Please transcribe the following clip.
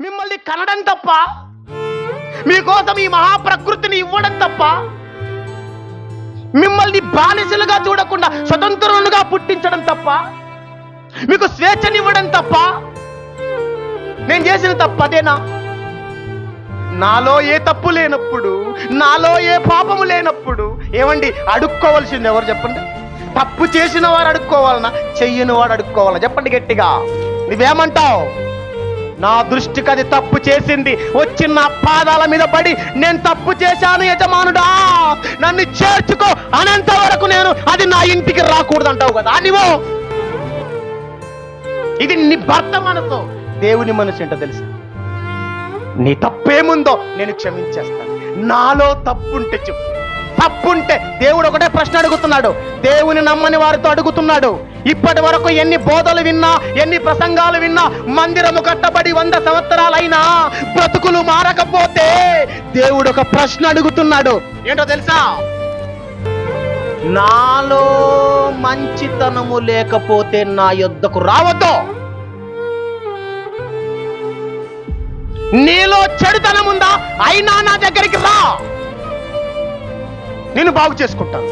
మిమ్మల్ని కనడం తప్ప మీకోసం ఈ మహాప్రకృతిని ఇవ్వడం తప్ప మిమ్మల్ని బానిసలుగా చూడకుండా స్వతంత్రులుగా పుట్టించడం తప్ప మీకు స్వేచ్ఛనివ్వడం తప్ప నేను చేసిన తప్పు అదేనా? నాలో ఏ తప్పు లేనప్పుడు నాలో ఏ పాపము లేనప్పుడు ఏమండి అడుక్కోవలసింది ఎవరు చెప్పండి? తప్పు చేసిన వారు అడుక్కోవాలనా? చెయ్యని వాడు అడుక్కోవాలనా? చెప్పండి గట్టిగా. నువ్వేమంటావు? నా దృష్టికి అది తప్పు చేసింది. వచ్చి నా పాదాల మీద పడి నేను తప్పు చేశాను యజమానుడా. నన్ను చేర్చుకో. అనంత వరకు నేను అది నా ఇంటికి రాకూడదు అంటావు కదా నీవు. ఇది నీ భర్త మనసు దేవుని మనసు ఏంటో తెలుసా? నీ తప్పేముందో నేను క్షమించేస్తాను. నాలో తప్పుంటే చెప్పు. తప్పుంటే దేవుడు ఒకటే ప్రశ్న అడుగుతున్నాడు. దేవుని నమ్మని వారితో అడుగుతున్నాడు. ఇప్పటి వరకు ఎన్ని బోధలు విన్నా ఎన్ని ప్రసంగాలు విన్నా మందిరము కట్టబడి వంద సంవత్సరాలైనా బ్రతుకులు మారకపోతే దేవుడు ఒక ప్రశ్న అడుగుతున్నాడు. ఏంటో తెలుసా? నాలో మంచితనము లేకపోతే నా యొద్దకు రావద్దు. నీలో చెడుతనం ఉందా అయినా నా దగ్గరికి రా. నేను బాగు చేసుకుంటాను.